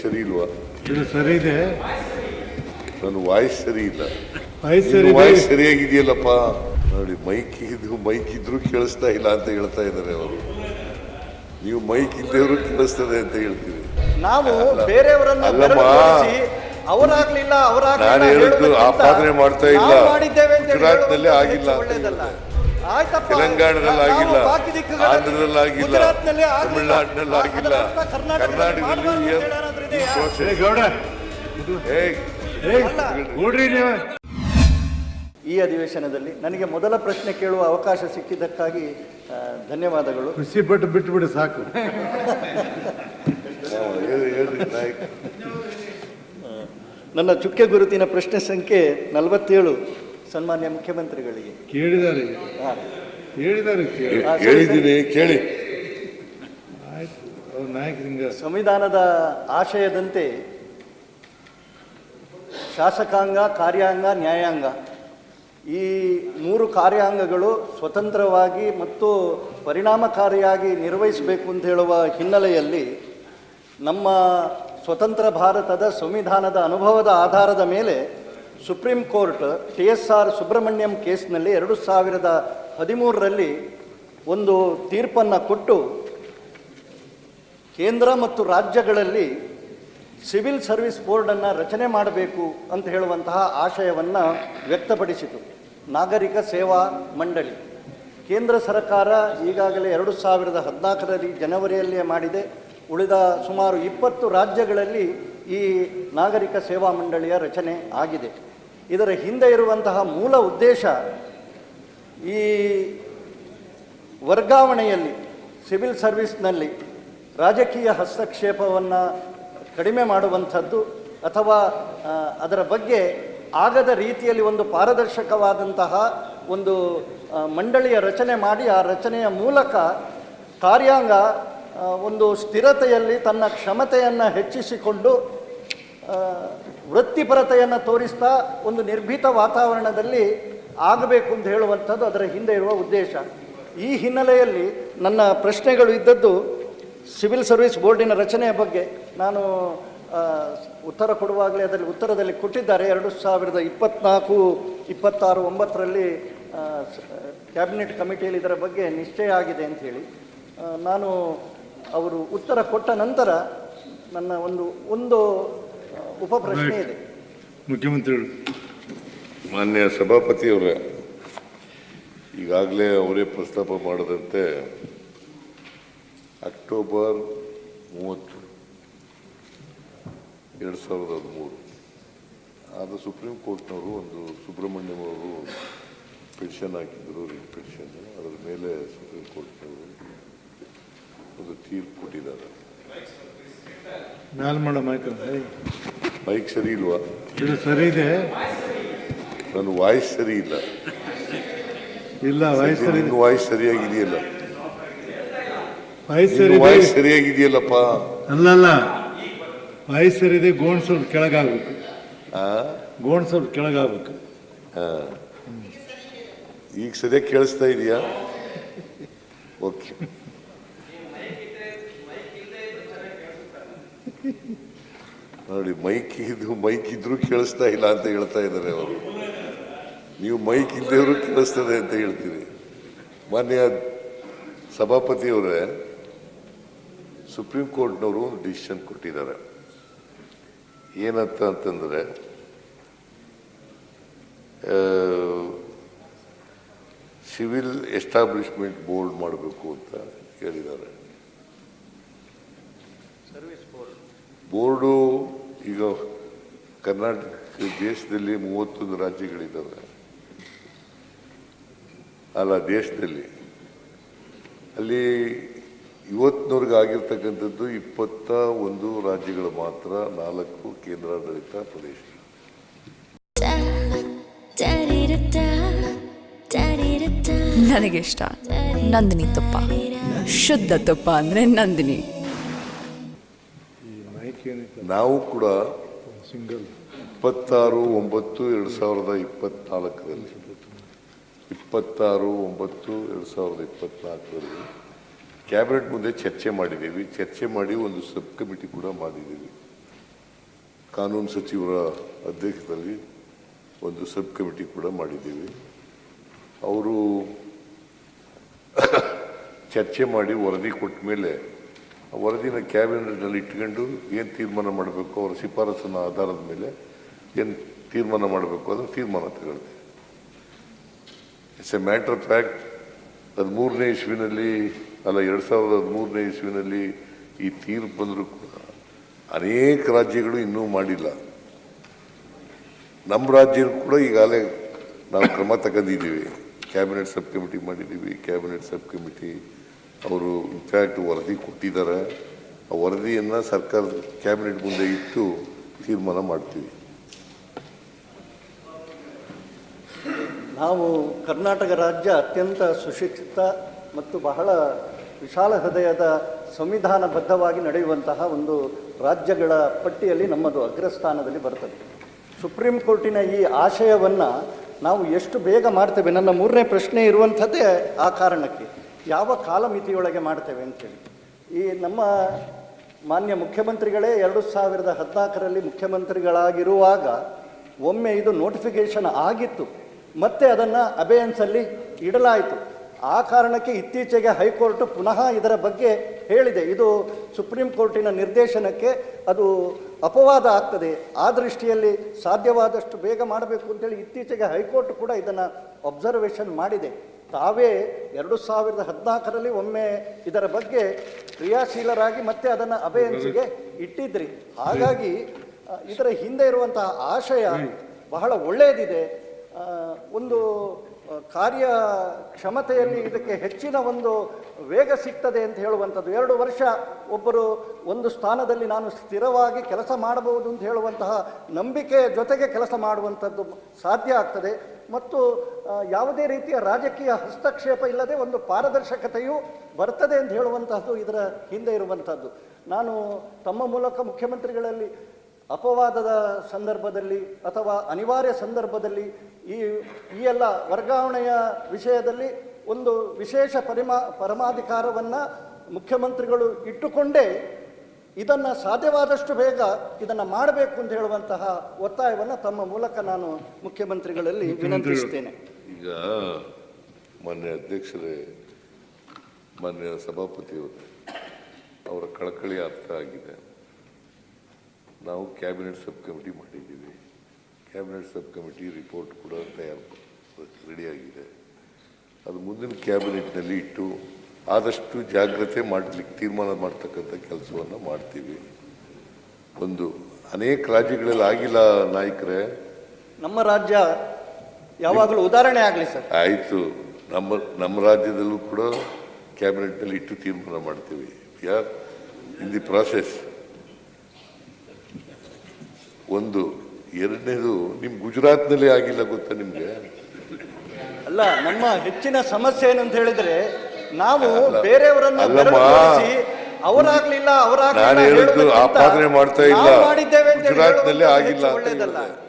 ಸರಿ ಇಲ್ವಾ? ಇದು ಸರಿ ಇದೆ. ನನ್ನ ವಾಯ್ಸ್ ಸರಿ ಇಲ್ಲ. ವಾಯ್ಸ್ ಸರಿ ವಾಯ್ಸ್ ಸರಿಯಾಗಿದೆಯಲ್ಲಪ್ಪ? ನೋಡಿ ಮೈಕ್ ಇದು ಮೈಕ್ ಇದ್ರೂ ಕೇಳಿಸ್ತಾ ಇಲ್ಲ ಅಂತ ಹೇಳ್ತಾ ಇದ್ದಾರೆ ಅವರು. ನೀವು ಮೈಕ್ ಇದ್ದವರು ಕೇಳಿಸ್ತದೆ ಅಂತ ಹೇಳ್ತೀವಿ ನಾವು. ಬೇರೆಯವರನ್ನ ಅವರಾಗ್ಲಿಲ್ಲ ಅವರಾಗ್ಲಿಲ್ಲ ನಾನು ಹೇಳಿದ್ದು ಆಪಾದನೆ ಮಾಡ್ತಾ ಇಲ್ಲ. ಗುಜರಾತ್ನಲ್ಲಿ ಆಗಿಲ್ಲ ತೆಲಂಗಾಣದಲ್ಲಿ ಆಗಿಲ್ಲ. ಆಂಧ್ರದಲ್ಲಿ ಆಗಿಲ್ಲ. ತಮಿಳುನಾಡಿನಲ್ಲಿ ಆಗಿಲ್ಲ. ಕರ್ನಾಟಕದಲ್ಲಿ ಈ ಅಧಿವೇಶನದಲ್ಲಿ ನನಗೆ ಮೊದಲ ಪ್ರಶ್ನೆ ಕೇಳುವ ಅವಕಾಶ ಸಿಕ್ಕಿದ್ದಕ್ಕಾಗಿ ಧನ್ಯವಾದಗಳು. ಖುಷಿ ಪಟ್ಟು ಬಿಟ್ಟು ಬಿಡಿ ಸಾಕು ನನ್ನ ಚುಕ್ಕೆ ಗುರುತಿನ ಪ್ರಶ್ನೆ ಸಂಖ್ಯೆ ನಲವತ್ತೇಳು ಸನ್ಮಾನ್ಯ ಮುಖ್ಯಮಂತ್ರಿಗಳಿಗೆ. ಕೇಳಿದ್ದಾರೆ ಕೇಳಿದ್ದಾರೆ ಕೇಳಿ ಹಾ, ಸರಿ, ಹೇಳಿದ್ದೀನಿ ಕೇಳಿ ಆಯ್ತು ಅವ್ರ ನಾಯಕರಿಂದ ಸಂವಿಧಾನದ ಆಶಯದಂತೆ ಶಾಸಕಾಂಗ, ಕಾರ್ಯಾಂಗ, ನ್ಯಾಯಾಂಗ ಈ ಮೂರು ಕಾರ್ಯಾಂಗಗಳು ಸ್ವತಂತ್ರವಾಗಿ ಮತ್ತು ಪರಿಣಾಮಕಾರಿಯಾಗಿ ನಿರ್ವಹಿಸಬೇಕು ಅಂತ ಹೇಳುವ ಹಿನ್ನೆಲೆಯಲ್ಲಿ ನಮ್ಮ ಸ್ವತಂತ್ರ ಭಾರತದ ಸಂವಿಧಾನದ ಅನುಭವದ ಆಧಾರದ ಮೇಲೆ supreme court, T S R Subrahmanyam ಕೇಸ್ನಲ್ಲಿ ಎರಡು ಸಾವಿರದ ಹದಿಮೂರರಲ್ಲಿ ಒಂದು ತೀರ್ಪನ್ನು ಕೊಟ್ಟು ಕೇಂದ್ರ ಮತ್ತು ರಾಜ್ಯಗಳಲ್ಲಿ ಸಿವಿಲ್ ಸರ್ವಿಸ್ ಬೋರ್ಡನ್ನು ರಚನೆ ಮಾಡಬೇಕು ಅಂತ ಹೇಳುವಂತಹ ಆಶಯವನ್ನು ವ್ಯಕ್ತಪಡಿಸಿತು. ನಾಗರಿಕ ಸೇವಾ ಮಂಡಳಿ. ಕೇಂದ್ರ ಸರ್ಕಾರ ಈಗಾಗಲೇ ಎರಡು ಸಾವಿರದ ಹದಿನಾಲ್ಕರಲ್ಲಿ ಜನವರಿಯಲ್ಲೇ ಮಾಡಿದೆ. ಉಳಿದ ಸುಮಾರು ಇಪ್ಪತ್ತು ರಾಜ್ಯಗಳಲ್ಲಿ ಈ ನಾಗರಿಕ ಸೇವಾ ಮಂಡಳಿಯ ರಚನೆ ಆಗಿದೆ. ಇದರ ಹಿಂದೆ ಇರುವಂತಹ ಮೂಲ ಉದ್ದೇಶ ಈ ವರ್ಗಾವಣೆಯಲ್ಲಿ ಸಿವಿಲ್ ಸರ್ವಿಸ್ನಲ್ಲಿ ರಾಜಕೀಯ ಹಸ್ತಕ್ಷೇಪವನ್ನು ಕಡಿಮೆ ಮಾಡುವಂಥದ್ದು ಅಥವಾ ಅದರ ಬಗ್ಗೆ ಆಗದ ರೀತಿಯಲ್ಲಿ ಒಂದು ಪಾರದರ್ಶಕವಾದಂತಹ ಒಂದು ಮಂಡಳಿಯ ರಚನೆ ಮಾಡಿ ಆ ರಚನೆಯ ಮೂಲಕ ಕಾರ್ಯಾಂಗ ಒಂದು ಸ್ಥಿರತೆಯಲ್ಲಿ ತನ್ನ ಕ್ಷಮತೆಯನ್ನು ಹೆಚ್ಚಿಸಿಕೊಂಡು ವೃತ್ತಿಪರತೆಯನ್ನು ತೋರಿಸ್ತಾ ಒಂದು ನಿರ್ಭೀತ ವಾತಾವರಣದಲ್ಲಿ ಆಗಬೇಕು ಅಂತ ಹೇಳುವಂಥದ್ದು ಅದರ ಹಿಂದೆ ಇರುವ ಉದ್ದೇಶ. ಈ ಹಿನ್ನೆಲೆಯಲ್ಲಿ ನನ್ನ ಪ್ರಶ್ನೆಗಳು ಇದ್ದದ್ದು ಸಿವಿಲ್ ಸರ್ವಿಸ್ ಬೋರ್ಡಿನ ರಚನೆಯ ಬಗ್ಗೆ ನಾನು ಉತ್ತರ ಕೊಡುವಾಗಲೇ ಅದರಲ್ಲಿ ಉತ್ತರದಲ್ಲಿ ಕೊಟ್ಟಿದ್ದಾರೆ. ಎರಡು ಸಾವಿರದ ಇಪ್ಪತ್ನಾಲ್ಕು ಇಪ್ಪತ್ತಾರು ಒಂಬತ್ತರಲ್ಲಿ ಕ್ಯಾಬಿನೆಟ್ ಕಮಿಟಿಯಲ್ಲಿ ಇದರ ಬಗ್ಗೆ ನಿಶ್ಚಯ ಆಗಿದೆ ಅಂಥೇಳಿ ಹೇಳಿ ನಾನು ಅವರು ಉತ್ತರ ಕೊಟ್ಟ ನಂತರ ನನ್ನ ಒಂದು ಒಂದು ಉಪ ಪ್ರಶ್ನೆ ಇದೆ. ಮುಖ್ಯಮಂತ್ರಿಗಳು ಮಾನ್ಯ ಸಭಾಪತಿಯವರೇ ಈಗಾಗಲೇ ಅವರೇ ಪ್ರಸ್ತಾಪ ಮಾಡದಂತೆ ಅಕ್ಟೋಬರ್ ಮೂವತ್ತು ಎರಡು ಸಾವಿರದ ಹದಿಮೂರು. ಆದ ಸುಪ್ರೀಂ ಕೋರ್ಟ್ನವರು ಒಂದು ಸುಬ್ರಹ್ಮಣ್ಯಂ ಅವರು ಪೆನ್ಷನ್ ಹಾಕಿದ್ರು ರಿಟ್ ಪೆನ್ಷನ್. ಅದರ ಮೇಲೆ ಸುಪ್ರೀಂ ಕೋರ್ಟ್ನವರು ಒಂದು ತೀರ್ಪು ಕೊಟ್ಟಿದ್ದಾರೆ. ಮ್ಯಾಲ್ ಮಾಡೋ ಮೈಕ್ ಸರಿ ಇಲ್ವಾ? ಇದು ಸರಿ ಇದೆ. ನನ್ನ ವಾಯ್ಸ್ ಸರಿ ಇಲ್ಲ. ಇಲ್ಲ ವಾಯ್ಸ್ ಸರಿ ವಾಯ್ಸ್ ಸರಿಯಾಗಿದೆಯಲ್ಲ? ವಾಯ್ಸ್ ಸರಿಯಾಗಿದೆಯಲ್ಲಪ್ಪ. ಅಲ್ಲಲ್ಲ ವಾಯ್ಸ್ ಸರಿ ಇದೆ ಗೋಣ್ ಸ್ವಲ್ಪ ಕೆಳಗಾಗ್ಬೇಕು. ಗೋಣ್ ಸ್ವಲ್ಪ ಕೆಳಗಾಗ್ಬೇಕು. ಈಗ ಸರಿಯಾಗಿ ಕೇಳಿಸ್ತಾ ಇದೆಯಾ? ಓಕೆ. ನೋಡಿ ಮೈಕ್ ಇದು ಮೈಕ್ ಇದ್ರೂ ಕೇಳಿಸ್ತಾ ಇಲ್ಲ ಅಂತ ಹೇಳ್ತಾ ಇದ್ದಾರೆ ಅವರು. ನೀವು ಮೈಕ್ ಇದ್ದವರು ಕೇಳಿಸ್ತದೆ ಅಂತ ಹೇಳ್ತೀರಿ. ಮಾನ್ಯ ಸಭಾಪತಿಯವರೇ ಸುಪ್ರೀಂ ಕೋರ್ಟ್ನವರು ಒಂದು ಡಿಸಿಷನ್ ಕೊಟ್ಟಿದ್ದಾರೆ. ಏನಂತ ಅಂತಂದರೆ ಸಿವಿಲ್ ಎಸ್ಟಾಬ್ಲಿಷ್ಮೆಂಟ್ ಬೋರ್ಡ್ ಮಾಡಬೇಕು ಅಂತ ಹೇಳಿದ್ದಾರೆ. ಬೋರ್ಡು ಈಗ ಕರ್ನಾಟಕ ದೇಶದಲ್ಲಿ ಮೂವತ್ತೊಂದು ರಾಜ್ಯಗಳಿದ್ದಾವೆ. ಅಲ್ಲ ದೇಶದಲ್ಲಿ. ಅಲ್ಲಿ ಇವತ್ತಿನವರೆಗೆ ಆಗಿರ್ತಕ್ಕಂಥದ್ದು ಇಪ್ಪತ್ತ ಒಂದು ರಾಜ್ಯಗಳು ಮಾತ್ರ ನಾಲ್ಕು ಕೇಂದ್ರಾಡಳಿತ ಪ್ರದೇಶ. ನನಗಿಷ್ಟ ನಂದಿನಿ ತುಪ್ಪ. ಶುದ್ಧ ತುಪ್ಪ ಅಂದ್ರೆ ನಂದಿನಿ. ಈ ಮೈಕ್ ಏನಿಲ್ಲ ನಾವು ಕೂಡ ಸಿಂಗಲ್ ಇಪ್ಪತ್ತಾರು ಒಂಬತ್ತು ಎರಡು ಸಾವಿರದ ಇಪ್ಪತ್ನಾಲ್ಕರಲ್ಲಿ. ಇಪ್ಪತ್ತಾರು ಒಂಬತ್ತು ಎರಡು ಸಾವಿರದ ಇಪ್ಪತ್ನಾಲ್ಕರಲ್ಲಿ. ಕ್ಯಾಬಿನೆಟ್ ಮುಂದೆ ಚರ್ಚೆ ಮಾಡಿದ್ದೀವಿ. ಚರ್ಚೆ ಮಾಡಿ ಒಂದು ಸಬ್ ಕಮಿಟಿ ಕೂಡ ಮಾಡಿದ್ದೀವಿ. ಕಾನೂನು ಸಚಿವರ ಅಧ್ಯಕ್ಷದಲ್ಲಿ ಒಂದು ಸಬ್ ಕಮಿಟಿ ಕೂಡ ಮಾಡಿದ್ದೀವಿ. ಅವರು ಚರ್ಚೆ ಮಾಡಿ ವರದಿ ಕೊಟ್ಟ ಮೇಲೆ ಆ ವರದಿನ ಕ್ಯಾಬಿನೆಟ್ನಲ್ಲಿ ಇಟ್ಕೊಂಡು ಏನು ತೀರ್ಮಾನ ಮಾಡಬೇಕು, ಅವರ ಶಿಫಾರಸಿನ ಆಧಾರದ ಮೇಲೆ ಏನು ತೀರ್ಮಾನ ಮಾಡಬೇಕು ಅದನ್ನು ತೀರ್ಮಾನ ತಗೊಳ್ತೀವಿ. It's a matter of fact ಹದಿಮೂರನೇ ಇಸ್ವಿನಲ್ಲಿ ಅಲ್ಲ, ಎರಡು ಸಾವಿರದ ಹದಿಮೂರನೇ ಇಸ್ವಿನಲ್ಲಿ ಈ ತೀರ್ಪು ಬಂದರೂ ಕೂಡ ಅನೇಕ ರಾಜ್ಯಗಳು ಇನ್ನೂ ಮಾಡಿಲ್ಲ. ನಮ್ಮ ರಾಜ್ಯ ಕೂಡ ಈಗಾಗಲೇ ನಾವು ಕ್ರಮ ತಗೊಂಡಿದ್ದೀವಿ. ಕ್ಯಾಬಿನೆಟ್ ಸಬ್ ಕಮಿಟಿ ಮಾಡಿದ್ದೀವಿ, ಕ್ಯಾಬಿನೆಟ್ ಸಬ್ ಕಮಿಟಿ ಅವರು ಇನ್ಫ್ಯಾಕ್ಟ್ ವರದಿ ಕೊಟ್ಟಿದ್ದಾರೆ. ಆ ವರದಿಯನ್ನು ಸರ್ಕಾರದ ಕ್ಯಾಬಿನೆಟ್ ಮುಂದೆ ಇಟ್ಟು ತೀರ್ಮಾನ ಮಾಡ್ತೀವಿ. ನಾವು ಕರ್ನಾಟಕ ರಾಜ್ಯ ಅತ್ಯಂತ ಸುಶಿಕ್ಷಿತ ಮತ್ತು ಬಹಳ ವಿಶಾಲ ಹೃದಯದ ಸಂವಿಧಾನಬದ್ಧವಾಗಿ ನಡೆಯುವಂತಹ ಒಂದು ರಾಜ್ಯಗಳ ಪಟ್ಟಿಯಲ್ಲಿ ನಮ್ಮದು ಅಗ್ರಸ್ಥಾನದಲ್ಲಿ ಬರ್ತದೆ. ಸುಪ್ರೀಂ ಕೋರ್ಟಿನ ಈ ಆಶಯವನ್ನು ನಾವು ಎಷ್ಟು ಬೇಗ ಮಾಡ್ತೇವೆ? ನನ್ನ ಮೂರನೇ ಪ್ರಶ್ನೆ ಇರುವಂಥದ್ದೇ ಆ ಕಾರಣಕ್ಕೆ. ಯಾವ ಕಾಲಮಿತಿಯೊಳಗೆ ಮಾಡ್ತೇವೆ ಅಂತೇಳಿ. ಈ ನಮ್ಮ ಮಾನ್ಯ ಮುಖ್ಯಮಂತ್ರಿಗಳೇ ಎರಡು ಸಾವಿರದ ಹದಿನಾಲ್ಕರಲ್ಲಿ ಮುಖ್ಯಮಂತ್ರಿಗಳಾಗಿರುವಾಗ ಒಮ್ಮೆ ಇದು ನೋಟಿಫಿಕೇಷನ್ ಆಗಿತ್ತು. ಮತ್ತೆ ಅದನ್ನು ಅಬೇಯನ್ಸಲ್ಲಿ ಇಡಲಾಯಿತು. ಆ ಕಾರಣಕ್ಕೆ ಇತ್ತೀಚೆಗೆ ಹೈಕೋರ್ಟ್ ಪುನಃ ಇದರ ಬಗ್ಗೆ ಹೇಳಿದೆ. ಇದು ಸುಪ್ರೀಂ ಕೋರ್ಟಿನ ನಿರ್ದೇಶನಕ್ಕೆ ಅದು ಅಪವಾದ ಆಗ್ತದೆ. ಆ ದೃಷ್ಟಿಯಲ್ಲಿ ಸಾಧ್ಯವಾದಷ್ಟು ಬೇಗ ಮಾಡಬೇಕು ಅಂತೇಳಿ ಇತ್ತೀಚೆಗೆ ಹೈಕೋರ್ಟ್ ಕೂಡ ಇದನ್ನು ಅಬ್ಸರ್ವೇಷನ್ ಮಾಡಿದೆ. ತಾವೇ ಎರಡು ಸಾವಿರದ ಹದಿನಾಲ್ಕರಲ್ಲಿ ಒಮ್ಮೆ ಇದರ ಬಗ್ಗೆ ಕ್ರಿಯಾಶೀಲರಾಗಿ ಮತ್ತೆ ಅದನ್ನು ಅಭಯನ್ಸಿಗೆ ಇಟ್ಟಿದ್ರಿ. ಹಾಗಾಗಿ ಇದರ ಹಿಂದೆ ಇರುವಂತಹ ಆಶಯ ಬಹಳ ಒಳ್ಳೆಯದಿದೆ. ಒಂದು ಕಾರ್ಯ ಕ್ಷಮತೆಯಲ್ಲಿ ಇದಕ್ಕೆ ಹೆಚ್ಚಿನ ಒಂದು ವೇಗ ಸಿಗ್ತದೆ ಅಂತ ಹೇಳುವಂಥದ್ದು. ಎರಡು ವರ್ಷ ಒಬ್ಬರು ಒಂದು ಸ್ಥಾನದಲ್ಲಿ ನಾನು ಸ್ಥಿರವಾಗಿ ಕೆಲಸ ಮಾಡಬಹುದು ಅಂತ ಹೇಳುವಂತಹ ನಂಬಿಕೆಯ ಜೊತೆಗೆ ಕೆಲಸ ಮಾಡುವಂಥದ್ದು ಸಾಧ್ಯ ಆಗ್ತದೆ. ಮತ್ತು ಯಾವುದೇ ರೀತಿಯ ರಾಜಕೀಯ ಹಸ್ತಕ್ಷೇಪ ಇಲ್ಲದೆ ಒಂದು ಪಾರದರ್ಶಕತೆಯು ಬರ್ತದೆ ಅಂತ ಹೇಳುವಂತಹದ್ದು ಇದರ ಹಿಂದೆ ಇರುವಂಥದ್ದು. ನಾನು ತಮ್ಮ ಮೂಲಕ ಮುಖ್ಯಮಂತ್ರಿಗಳಲ್ಲಿ ಅಪವಾದದ ಸಂದರ್ಭದಲ್ಲಿ ಅಥವಾ ಅನಿವಾರ್ಯ ಸಂದರ್ಭದಲ್ಲಿ ಈ ಈ ಎಲ್ಲ ವರ್ಗಾವಣೆಯ ವಿಷಯದಲ್ಲಿ ಒಂದು ವಿಶೇಷ ಪರಿಮಾ ಪರಮಾಧಿಕಾರವನ್ನು ಮುಖ್ಯಮಂತ್ರಿಗಳು ಇಟ್ಟುಕೊಂಡೇ ಇದನ್ನು ಸಾಧ್ಯವಾದಷ್ಟು ಬೇಗ ಇದನ್ನು ಮಾಡಬೇಕು ಅಂತ ಹೇಳುವಂತಹ ಒತ್ತಾಯವನ್ನು ತಮ್ಮ ಮೂಲಕ ನಾನು ಮುಖ್ಯಮಂತ್ರಿಗಳಲ್ಲಿ ವಿನಂತಿಸುತ್ತೇನೆ. ಈಗ ಮಾನ್ಯ ಅಧ್ಯಕ್ಷರೇ ಮಾನ್ಯ ಸಭಾಪತಿಯವರು ಅವರ ಕಳಕಳಿ ಅರ್ಥ ಆಗಿದೆ. ನಾವು ಕ್ಯಾಬಿನೆಟ್ ಸಬ್ ಕಮಿಟಿ ಮಾಡಿದ್ದೀವಿ. ಕ್ಯಾಬಿನೆಟ್ ಸಬ್ ಕಮಿಟಿ ರಿಪೋರ್ಟ್ ಕೂಡ ತಯಾರು ರೆಡಿಯಾಗಿದೆ ಅದು ಮುಂದಿನ ಕ್ಯಾಬಿನೆಟ್ನಲ್ಲಿ ಇಟ್ಟು ಆದಷ್ಟು ಜಾಗ್ರತೆ ಮಾಡಲಿಕ್ಕೆ ತೀರ್ಮಾನ ಮಾಡ್ತಕ್ಕಂಥ ಕೆಲಸವನ್ನು ಮಾಡ್ತೀವಿ. ಒಂದು ಅನೇಕ ರಾಜ್ಯಗಳಲ್ಲಿ ಆಗಿಲ್ಲ ನಾಯಕರೇ. ನಮ್ಮ ರಾಜ್ಯ ಯಾವಾಗಲೂ ಉದಾಹರಣೆ ಆಗಲಿ ಸರ್. ಆಯಿತು. ನಮ್ಮ ನಮ್ಮ ರಾಜ್ಯದಲ್ಲೂ ಕೂಡ ಕ್ಯಾಬಿನೆಟ್ನಲ್ಲಿ ಇಟ್ಟು ತೀರ್ಮಾನ ಮಾಡ್ತೀವಿ. ಯಾ ಇನ್ ದಿ ಪ್ರಾಸೆಸ್ ಒಂದು ಎರಡನೇದು ನಿಮ್ ಗುಜರಾತ್ನಲ್ಲಿ ಆಗಿಲ್ಲ ಗೊತ್ತಾ ನಿಮ್ಗೆ ಅಲ್ಲ ನಮ್ಮ ಹೆಚ್ಚಿನ ಸಮಸ್ಯೆ ಏನಂತ ಅಂತ ಹೇಳಿದ್ರೆ ನಾವು. ಬೇರೆಯವರನ್ನ. ಅವರಾಗ್ಲಿಲ್ಲ ಅವರಾಗ್ಲಿಲ್ಲ ನಾನು ಹೇಳಿದ್ದು ಹೇಳುವುದಕ್ಕಿಂತ ಆಪಾದನೆ ಮಾಡ್ತಾ ಇಲ್ಲ. ಮಾಡಿದ್ದೇವೆ ಅಂತ ಗುಜರಾತ್ನಲ್ಲಿ ಆಗಿಲ್ಲ ಅಂತ ಒಳ್ಳೆಯದಲ್ಲ. ಹೇಳಿದೆ.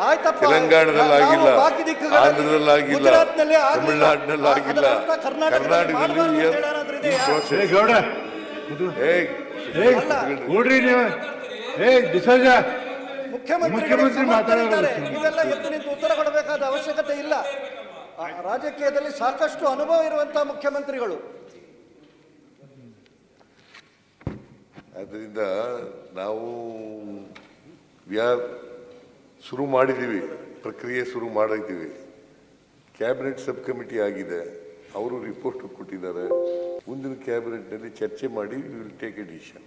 ಆಯ್ತಪ್ಪ ತೆಲಂಗಾಣದಲ್ಲಿ ನಾವು ಆಗಿಲ್ಲ ಬಾಕಿ ದಿಕ್ಕುಗಳಲ್ಲಿ ಆಂಧ್ರದಲ್ಲಿ ಆಗಿಲ್ಲ ಗುಜರಾತ್ನಲ್ಲಿ ಆಗ್ಲಿಲ್ಲ. ತಮಿಳುನಾಡಿನಲ್ಲಿ ಅದರ ಆಗಿಲ್ಲ ಅರ್ಥ ಕರ್ನಾಟಕದಲ್ಲಿ ಮಾಡಬಾರ್ದು ಅಂತ ಕರ್ನಾಟಕದಲ್ಲಿ ಹೇಳೋದಾದ್ರೆ ಇದೆಯಾ? ಏ ಗೌಡ ಕೂತು. ಏಯ್ ಏಯ್ ಅಲ್ಲ. ಕೂಡ್ರಿ ನೀವು ಏ ಡಿಸೋಜ. ಮುಖ್ಯಮಂತ್ರಿಗಳು ಮುಖ್ಯಮಂತ್ರಿ ಇದೆಲ್ಲ. ಎದ್ದು ನಿಂತು ಉತ್ತರ ಕೊಡಬೇಕಾದ ಅವಶ್ಯಕತೆ ಇಲ್ಲ. ರಾಜಕೀಯದಲ್ಲಿ ಸಾಕಷ್ಟು ಅನುಭವ ಇರುವಂತಹ ಮುಖ್ಯಮಂತ್ರಿಗಳು. ಅದರಿಂದ ನಾವು ಆರ್ ಶುರು ಮಾಡಿದ್ದೀವಿ. ಪ್ರಕ್ರಿಯೆ ಶುರು ಮಾಡಿದ್ದೀವಿ. ಕ್ಯಾಬಿನೆಟ್ ಸಬ್ ಕಮಿಟಿ ಆಗಿದೆ. ಅವರು ರಿಪೋರ್ಟ್ ಕೊಟ್ಟಿದ್ದಾರೆ. ಮುಂದಿನ ಕ್ಯಾಬಿನೆಟ್ನಲ್ಲಿ ಚರ್ಚೆ ಮಾಡಿ ವಿಲ್ ಟೇಕ್ ಎ ಡಿಸಿಷನ್